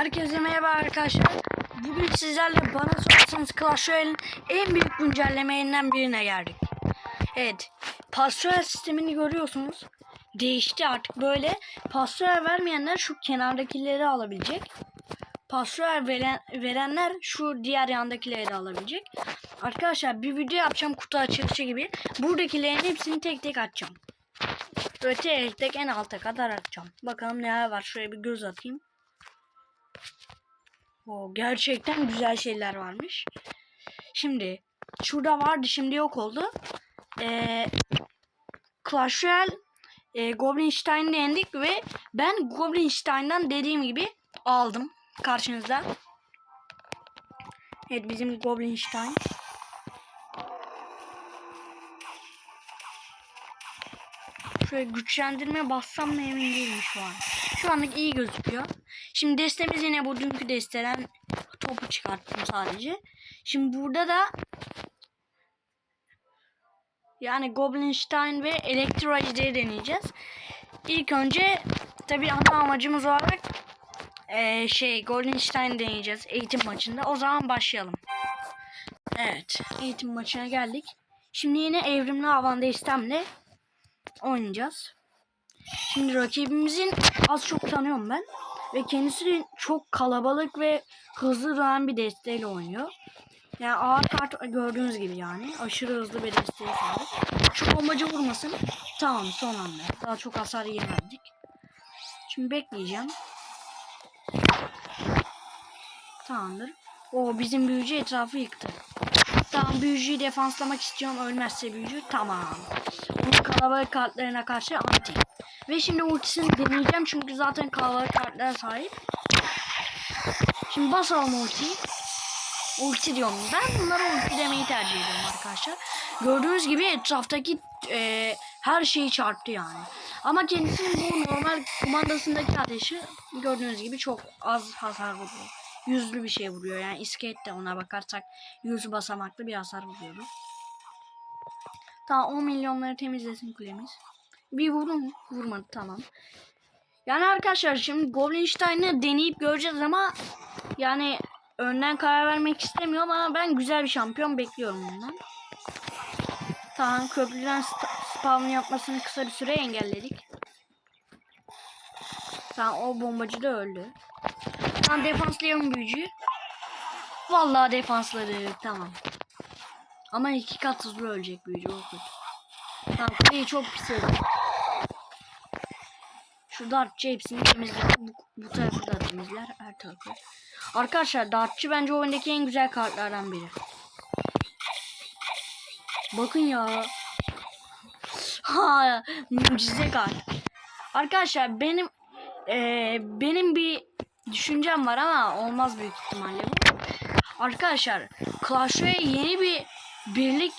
Herkese merhaba arkadaşlar. Bugün sizlerle bana sorarsanız Clash Royale'in en büyük güncellemelerinden birine geldik. Evet. Pastoral sistemini görüyorsunuz. Değişti artık böyle. Pastoral vermeyenler şu kenardakileri alabilecek. Pastoral veren, verenler şu diğer yandakileri de alabilecek. Arkadaşlar bir video yapacağım kutu açılışı gibi. Buradakilerin hepsini tek tek açacağım. Tek tek en alta kadar açacağım. Bakalım neler var. Şöyle bir göz atayım. O gerçekten güzel şeyler varmış. Şimdi şurada vardı şimdi yok oldu. Ee, Clash Royale e, Goblinstein'i yendik ve ben Goblinstein'dan dediğim gibi aldım karşınızda. Evet bizim Goblinstein. Şöyle güçlendirme bassam mı emin değilim şu an. Şu anlık iyi gözüküyor. Şimdi destemiz yine bu dünkü desteden topu çıkarttım sadece. Şimdi burada da yani Goblinstein ve Elektro Ejder'i deneyeceğiz. İlk önce tabi ana amacımız olarak eee, şey Goblinstein deneyeceğiz eğitim maçında. O zaman başlayalım. Evet eğitim maçına geldik. Şimdi yine evrimli havanda istemle oynayacağız. Şimdi rakibimizin az çok tanıyorum ben. Ve kendisi çok kalabalık ve hızlı dönen bir desteğiyle oynuyor. Yani ağır kart gördüğünüz gibi yani. Aşırı hızlı bir desteğe sahip. Şu bombacı vurmasın. Tamam son anda. Daha çok hasar yemedik. Şimdi bekleyeceğim. Tamamdır. O bizim büyücü etrafı yıktı. Tamam büyücüyü defanslamak istiyorum. Ölmezse büyücü. Tamam. Bu kalabalık kartlarına karşı anti. Ve şimdi ultisini deneyeceğim çünkü zaten kalabalık kartlara sahip. Şimdi basalım ultiyi. Ulti diyorum. Ben bunlara ulti demeyi tercih ediyorum arkadaşlar. Gördüğünüz gibi etraftaki e, her şeyi çarptı yani. Ama kendisinin bu normal kumandasındaki ateşi gördüğünüz gibi çok az hasar vuruyor. Yüzlü bir şey vuruyor yani iskelet de ona bakarsak yüz basamaklı bir hasar vuruyor. Tamam 10 milyonları temizlesin kulemiz. Bir vurun vurmadı tamam. Yani arkadaşlar şimdi Goblinstein'ı deneyip göreceğiz ama yani önden karar vermek istemiyorum ama ben güzel bir şampiyon bekliyorum ondan. Tamam köprüden spawn yapmasını kısa bir süre engelledik. Tamam o bombacı da öldü. Tamam defanslayalım büyücüyü. Vallahi defansladık tamam. Ama iki kat hızlı ölecek büyücü o kötü. Tamam kuleyi çok pis öldü. Şu dartçı hepsini temizler. Bu, bu tarafı da temizler. Her tarafı. Arkadaşlar dartçı bence oyundaki en güzel kartlardan biri. Bakın ya. Ha, mucize kart. Arkadaşlar benim eee, benim bir düşüncem var ama olmaz büyük ihtimalle. Arkadaşlar Clash Royale yeni bir birlik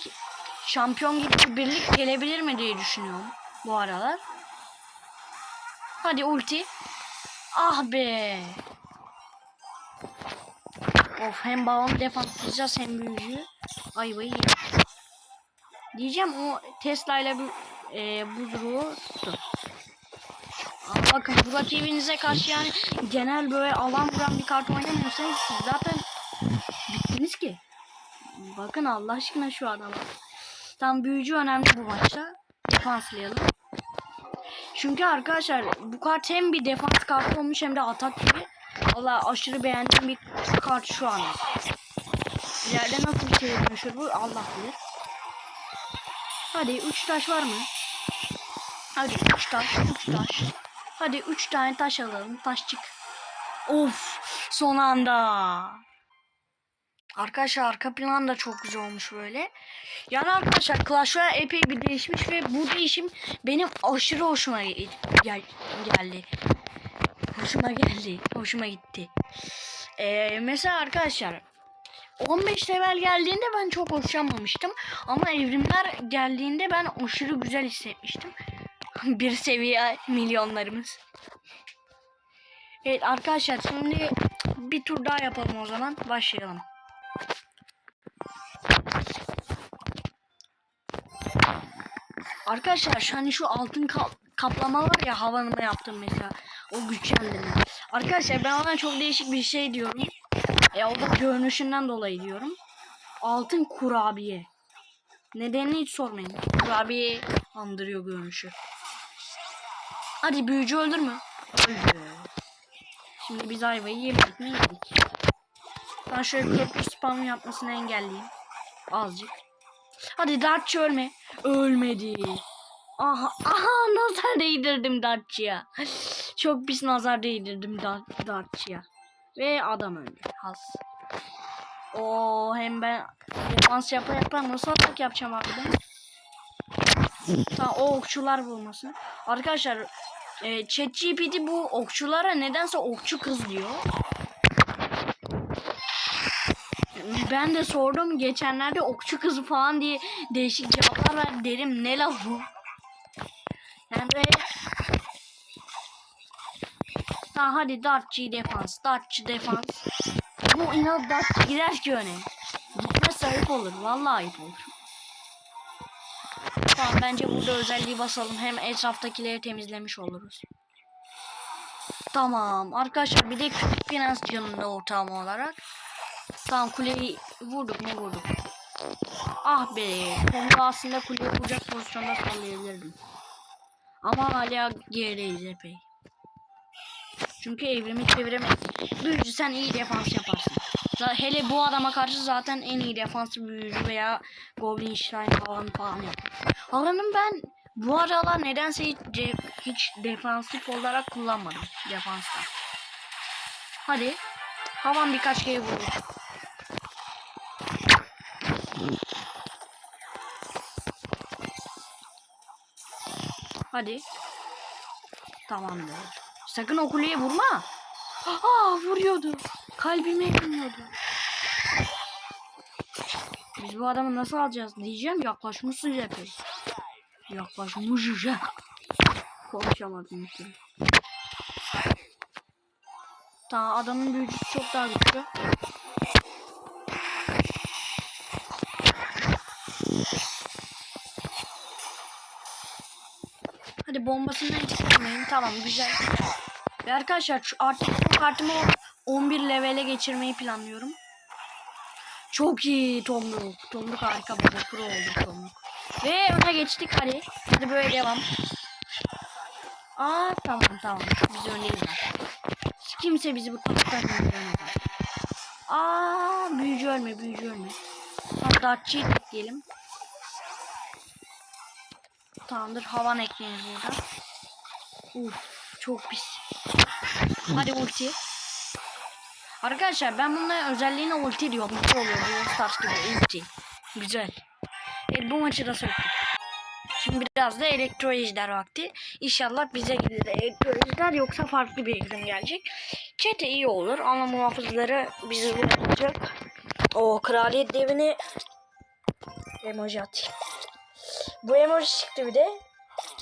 şampiyon gibi bir birlik gelebilir mi diye düşünüyorum bu aralar. Hadi ulti. Ah be. Of hem balon defanslayacağız hem büyücü. Ayvayı yedik. Diyeceğim o Tesla ile bu e, buzruğu tuttu. Ama bakın bu rakibinize karşı yani genel böyle alan vuran bir kart oynamıyorsanız siz zaten bittiniz ki. Bakın Allah aşkına şu adama. Tam büyücü önemli bu maçta. Defanslayalım. Çünkü arkadaşlar bu kart hem bir defans kartı olmuş hem de atak gibi. Valla aşırı beğendiğim bir kart şu an. İleride nasıl bir şeye dönüşür bu Allah bilir. Hadi 3 taş var mı? Hadi 3 taş, 3 taş. Hadi 3 tane taş alalım. Taşçık. Of, son anda. Arkadaşlar arka plan da çok güzel olmuş böyle. Yani arkadaşlar Clash Royale epey bir değişmiş ve bu değişim benim aşırı hoşuma ge- gel geldi. Hoşuma geldi. Hoşuma gitti. Ee, mesela arkadaşlar 15 level geldiğinde ben çok hoşlanmamıştım. Ama evrimler geldiğinde ben aşırı güzel hissetmiştim. bir seviye milyonlarımız. Evet arkadaşlar şimdi bir tur daha yapalım o zaman. Başlayalım. Arkadaşlar şu hani şu altın ka- kaplama var ya havanıma yaptım mesela. O güçlendirme. Arkadaşlar ben ona çok değişik bir şey diyorum. E o da görünüşünden dolayı diyorum. Altın kurabiye. Nedenini hiç sormayın. Kurabiye andırıyor görünüşü. Hadi büyücü öldürme. Öldü. Şimdi biz ayvayı yemedik mi yedik. Ben şöyle köprü spam yapmasını engelleyeyim. Azıcık. Hadi Dartçı ölme. Ölmedi. Aha, aha nazar değdirdim Dartçı'ya. Çok pis nazar değdirdim Dart, Dartçı'ya. Ve adam öldü. Has. O hem ben defans yapa yapa nasıl atak yapacağım abi ben? Tamam o okçular bulmasın. Arkadaşlar e, ChatGPT bu okçulara nedense okçu kız diyor. Ben de sordum geçenlerde okçu kızı falan diye değişik cevaplar ver derim ne la bu? Yani Ha hadi dartçı defans, dartçı defans. Bu inat dartçı gider ki öne. Gitmezse ayıp olur. Vallahi ayıp olur. Tamam bence burada özelliği basalım. Hem etraftakileri temizlemiş oluruz. Tamam arkadaşlar bir de finans canında ortağım olarak. Tamam kuleyi vurduk mu vurduk. Ah be. Onu aslında kuleyi vuracak pozisyonda sallayabilirdim. Ama hala gerideyiz epey. Çünkü evrimi çeviremedik. Büyücü sen iyi defans yaparsın. Hele bu adama karşı zaten en iyi defansı büyücü veya Goblin Shrine falan falan yapar. Havanın ben bu aralar nedense hiç, ce- hiç defansif olarak kullanmadım defansta. Hadi. Havan birkaç kere vurur. Hadi. Tamamdır. Sakın o kuleye vurma. Aa vuruyordu. Kalbime iniyordu. Biz bu adamı nasıl alacağız diyeceğim yaklaşmışsın epey. Yaklaşmışız ya. Konuşamadım. Tamam adamın büyücüsü çok daha güçlü. Bombasından etkilemeyin. Tamam güzel. Ve arkadaşlar şu artık kartımı 11 levele geçirmeyi planlıyorum. Çok iyi Tomruk. Tomruk harika baba. Pro oldu Tomruk. Ve öne geçtik hadi. Hadi böyle devam. Aa tamam tamam. Biz öndeyiz zaten. Kimse bizi bu tahttan indiremez. Aa büyücü ölme büyücü ölme. Hatta dartçıyı diyelim. Tamamdır havan ekleriz burada. Uf çok pis. Hadi ulti. Arkadaşlar ben bunların özelliğine ulti diyorum. Ne oluyor bu Stars gibi ulti. Güzel. Evet bu maçı da söktük. Şimdi biraz da elektro ejder vakti. İnşallah bize gelir elektro ejder yoksa farklı bir evrim gelecek. Çete iyi olur ama muhafızları bizi vuracak. O kraliyet devini emoji atayım. Bu emoji çıktı bir de.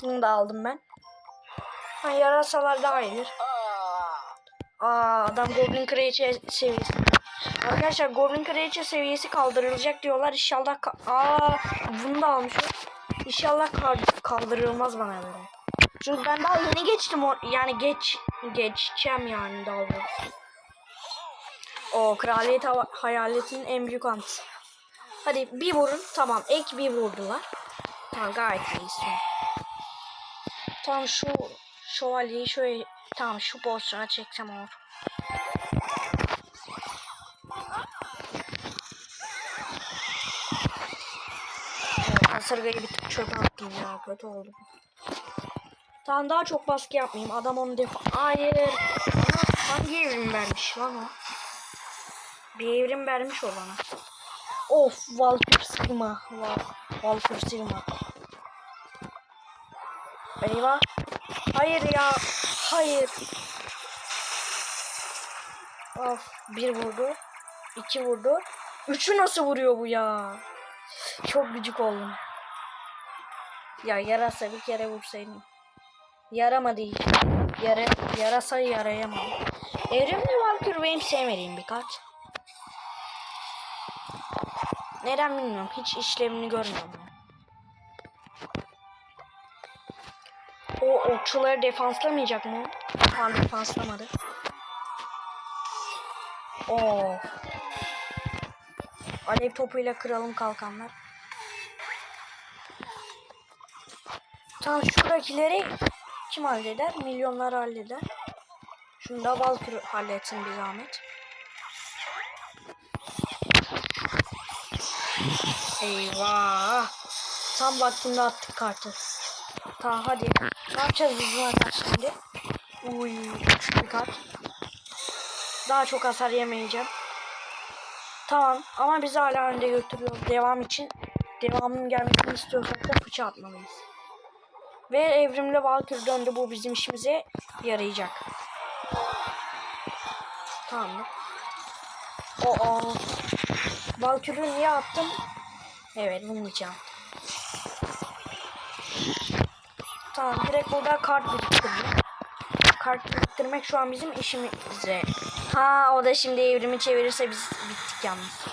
Bunu da aldım ben. Ha yarasalar daha iyidir. Aa adam Goblin Kraliçe seviyesi. Arkadaşlar Goblin Kraliçe seviyesi kaldırılacak diyorlar. İnşallah Aa bunu da almışım. İnşallah kal- kaldırılmaz bana göre. Çünkü ben daha yeni geçtim yani geç geçeceğim yani daha doğrusu. O kraliyet hayaletinin en büyük antısı. Hadi bir vurun. Tamam ek bir vurdular. Tamam gayet iyiyiz. Tamam şu şövalyeyi şöyle tamam şu pozisyona çeksem olur. Evet, kasırgayı bir tık çöpe attım ya kötü oldu. Tamam daha çok baskı yapmayayım. Adam onu defa... Hayır. Hangi evrim vermiş lan o? Bir evrim vermiş o bana. Of Valkyr Sigma. Val Valkyr Sigma. Eyvah. Hayır ya. Hayır. Of. Bir vurdu. iki vurdu. Üçü nasıl vuruyor bu ya? Çok gıcık oldum. Ya yarasa bir kere vursaydım. Yaramadı. Yara, yarasa yarayamadı. Evrimli Valkyr benim sevmediğim bir kart. Neden bilmiyorum. Hiç işlevini görmüyorum. O okçuları defanslamayacak mı? Tam defanslamadı. Oo. Alev topuyla kıralım kalkanlar. Tamam şuradakileri kim halleder? Milyonlar halleder. Şunu da Valkyrie halletsin bir zahmet. Eyvah. Tam vaktinde attık kartı. Tamam hadi. Ne yapacağız biz karşı şimdi? Uy, bir kart. Daha çok hasar yemeyeceğim. Tamam ama bizi hala önde götürüyor. Devam için devamının gelmesini istiyorsak da fıça atmalıyız. Ve evrimli Valkyrie döndü. Bu bizim işimize yarayacak. Tamam. Oo. Valkyrie'yi niye attım? Evet bunun için. Tamam direkt burada kart biriktireceğim. Kart biriktirmek şu an bizim işimize. Ha o da şimdi evrimi çevirirse biz bittik yalnız.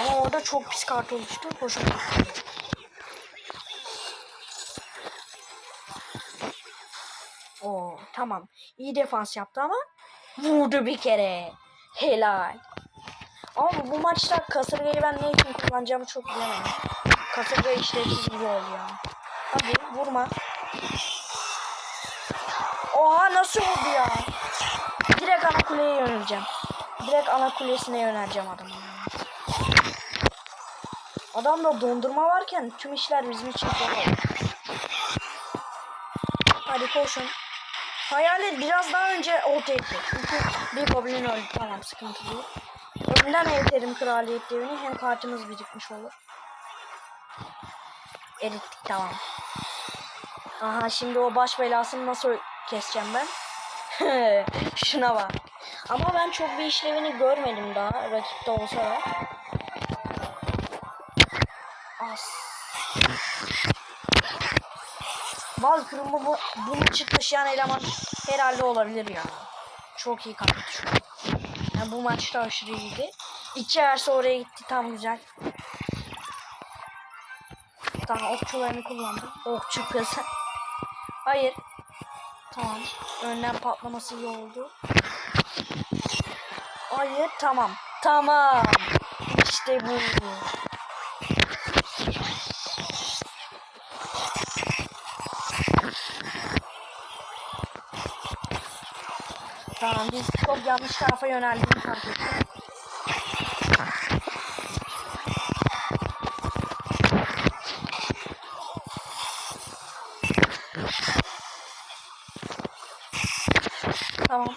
Ama orada çok pis kart oluştu. Hoşuma gitti. Oo tamam. İyi defans yaptı ama vurdu bir kere. Helal. Ama bu, maçta kasırgayı ben ne için kullanacağımı çok bilemedim. Kasırga işlevsiz gibi oldu ya. Hadi vurma. Oha nasıl vurdu ya? Direkt ana kuleye yöneleceğim. Direkt ana kulesine yöneleceğim adamın. Adamda dondurma varken tüm işler bizim için oldu. Hadi koşun. Hayalet biraz daha önce ortaya. Çünkü bir goblin öldü. Tamam sıkıntı değil. Önden evlerim kraliyet devini. Hem kartımız birikmiş olur. Erittik tamam. Aha şimdi o baş belasını nasıl keseceğim ben? Şuna bak. Ama ben çok bir işlevini görmedim daha. Rakipte olsa da. As. Valkyrie'ın bu, bu maçı taşıyan eleman herhalde olabilir ya. Çok iyi an. Yani bu maçta aşırı iyiydi. İki yerse oraya gitti tam güzel. Tamam okçularını kullandım. Okçu kız. Hayır. Tamam. Önden patlaması iyi oldu. Hayır tamam. Tamam. İşte bu. Tamam biz çok yanlış tarafa yöneldiğini fark ettim. Tamam.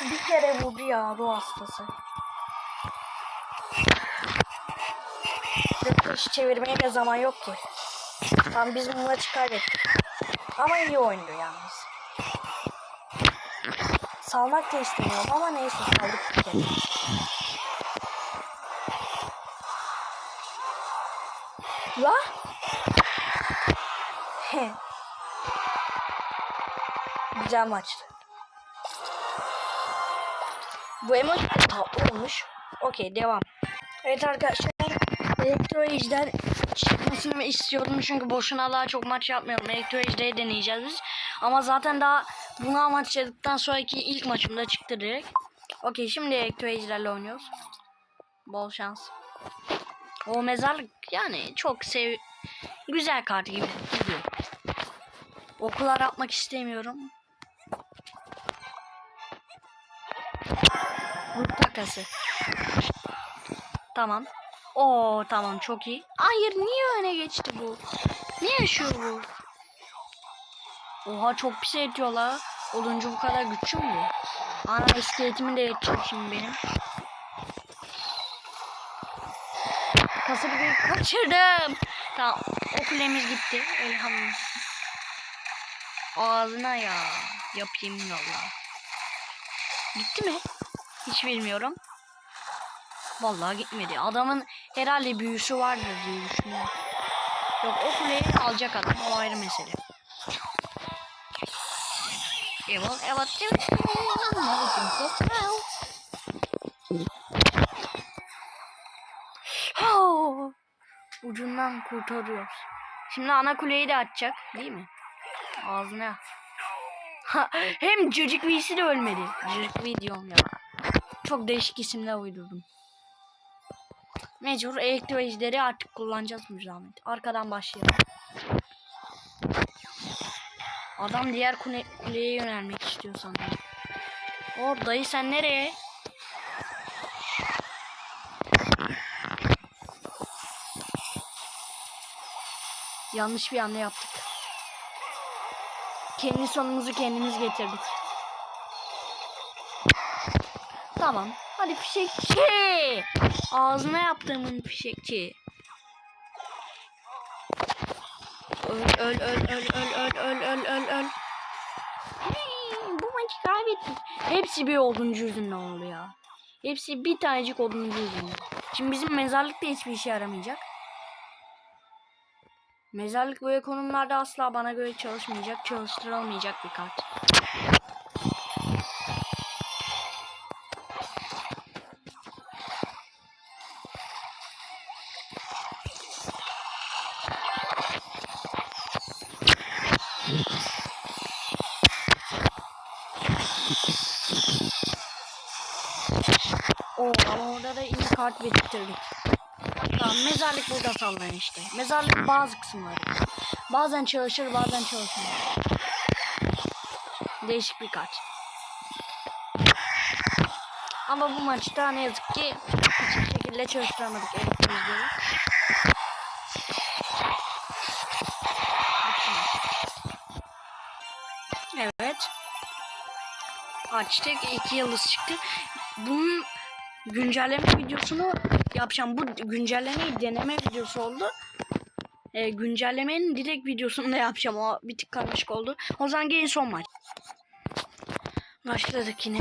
Bir kere vurdu ya ruh hastası. İş çevirmeye de zaman yok ki. Tamam biz bu maçı kaybettik. Ama iyi oyundu yalnız. Salmak da istemiyorum ama neyse saldık bir kere. La? Güzel maçtı. Bu emoji olmuş. Okey devam. Evet arkadaşlar. Elektro Ejder çıkmasını istiyorum çünkü boşuna daha çok maç yapmıyorum. Elektro deneyeceğiz biz. Ama zaten daha bunu amaçladıktan sonraki ilk maçımda çıktı direkt. Okey şimdi Elektro oynuyoruz. Bol şans. O mezarlık yani çok sev güzel kart gibi duruyor. Okular atmak istemiyorum. Grup takası. Tamam. Oo tamam çok iyi. Hayır niye öne geçti bu? Niye yaşıyor bu? Oha çok pis ediyor la. Olunca bu kadar güçlü mü? Ana iskeletimi de edecek şimdi benim. Kasırgayı kaçırdım. Tamam o kulemiz gitti. Elhamdülillah. Ağzına ya. Yapayım yolla. Gitti mi? Hiç bilmiyorum. Vallahi gitmedi. Adamın herhalde büyüsü vardır diye düşünüyorum. Yok o kuleyi alacak adam. O ayrı mesele. Evet, evet, evet. Oh, Ucundan kurtarıyoruz. Şimdi ana kuleyi de açacak değil mi? Ağzına. Hem Cacık V'si de ölmedi. Cacık V diyorum ya. Çok değişik isimler uydurdum. Mecbur elektro ejderi artık kullanacağız bu zahmet. Arkadan başlayalım. Adam diğer kule, kuleye yönelmek istiyor sanırım. O dayı sen nereye? Yanlış bir hamle yaptık. Kendi sonumuzu kendimiz getirdik. Tamam. Hadi fişekçi. Ağzına yaptığımın fişekçi. Öl öl öl öl öl öl öl öl öl öl. Bu maçı kaybettik. Hepsi bir oduncu yüzünden oldu ya. Hepsi bir tanecik oduncu yüzünden. Şimdi bizim mezarlık da hiçbir işe yaramayacak. Mezarlık böyle konumlarda asla bana göre çalışmayacak, çalıştırılmayacak bir kart. Kart biriktirdik. Tamam mezarlık burada sallanıyor işte. Mezarlık bazı kısımları. Bazen çalışır bazen çalışmıyor. Değişik bir kart. Ama bu maçta ne yazık ki hiçbir şekilde çalıştıramadık elektrikleri. Evet. Açtık. iki yıldız çıktı. Bunun güncelleme videosunu yapacağım. Bu güncellemeyi deneme videosu oldu. Ee, güncellemenin direkt videosunu da yapacağım. O bir tık karmaşık oldu. O zaman gelin son maç. Başladık yine.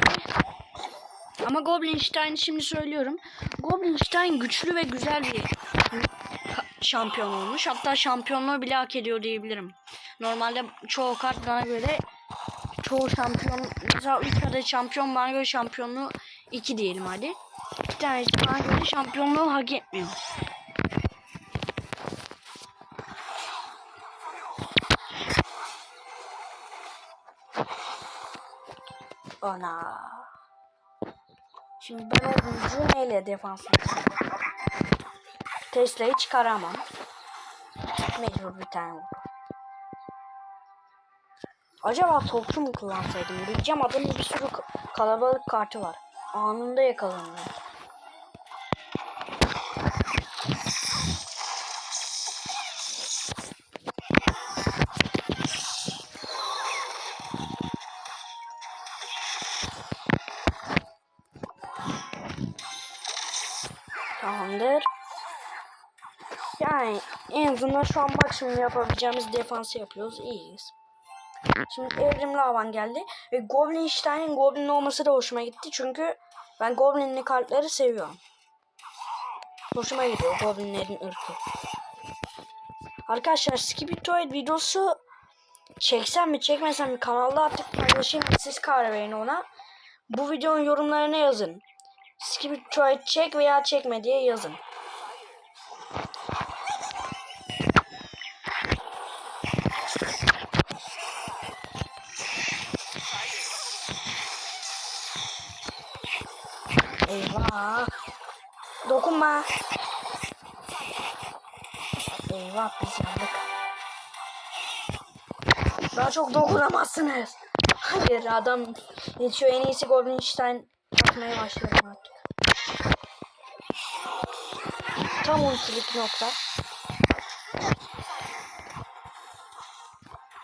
Ama Goblinstein'i şimdi söylüyorum. Goblinstein güçlü ve güzel bir şampiyon olmuş. Hatta şampiyonluğu bile hak ediyor diyebilirim. Normalde çoğu kart bana göre çoğu şampiyon mesela 3 adet şampiyon bana göre şampiyonluğu 2 diyelim hadi. Bir tanesi bana göre şampiyonluğu hak etmiyor. Ana. Şimdi ben oyuncu neyle defans? Tesla'yı çıkaramam. Mecbur bir tane. Acaba topçu mu kullansaydım? Diyeceğim adamın bir sürü ka- kalabalık kartı var. Anında yakalanıyor. Azından şu an maksimum yapabileceğimiz defansı yapıyoruz. İyiyiz. Şimdi evrimli havan geldi. Ve Goblinstein'in Goblin olması da hoşuma gitti. Çünkü ben Goblin'li kartları seviyorum. Hoşuma gidiyor Goblin'lerin ırkı. Arkadaşlar Skibitoid videosu çeksem mi çekmesem mi kanalda artık paylaşayım. Siz karar verin ona. Bu videonun yorumlarına yazın. Skibitoid çek veya çekme diye yazın. Eyvah biz yandık. Daha çok dokunamazsınız. Hayır adam yetişiyor en iyisi Goblinstein atmaya başlıyorum artık. Tam ultilik nokta.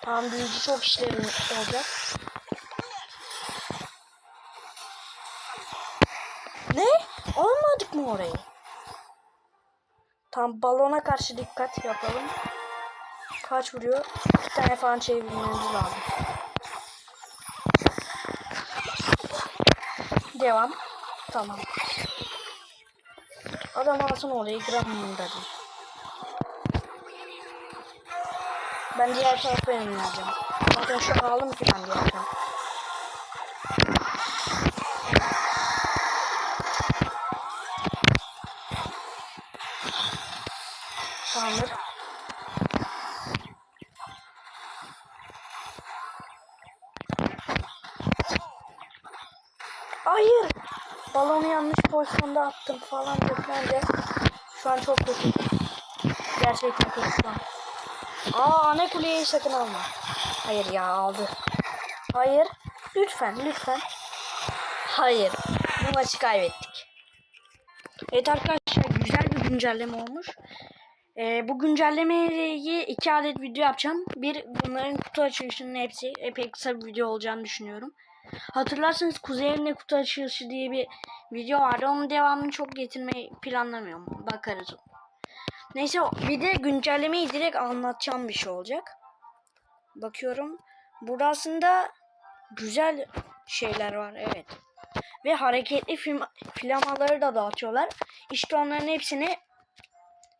Tamam büyücü çok işlerim olacak. Ne? Almadık mı orayı? Tam balona karşı dikkat yapalım. Kaç vuruyor? İki tane falan çevirmemiz lazım. Devam. Tamam. Adam alsın orayı gram umurumda değil. Ben diğer tarafa yöneleceğim. Zaten şu an aldım ki ben diğer tarafa. Tamamdır. balonu yanlış pozisyonda attım falan bence şu an çok kötü. Gerçekten kötü şu an. Aa ana kuleyi sakın alma. Hayır ya aldı. Hayır. Lütfen lütfen. Hayır. Bu maçı kaybettik. Evet arkadaşlar güzel bir güncelleme olmuş. Ee, bu güncellemeyi iki adet video yapacağım. Bir bunların kutu açılışının hepsi epey kısa bir video olacağını düşünüyorum. Hatırlarsanız Kuzey Evinde Kutu Açılışı diye bir video vardı. Onun devamını çok getirmeyi planlamıyorum. Bakarız. Neyse bir de güncellemeyi direkt anlatacağım bir şey olacak. Bakıyorum. Burada aslında güzel şeyler var evet. Ve hareketli film, flamaları da dağıtıyorlar. İşte onların hepsini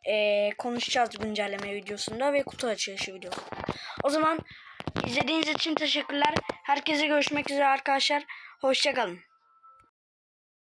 eee, konuşacağız güncelleme videosunda ve kutu açılışı videosu. O zaman izlediğiniz için teşekkürler. Herkese görüşmek üzere arkadaşlar. Hoşçakalın.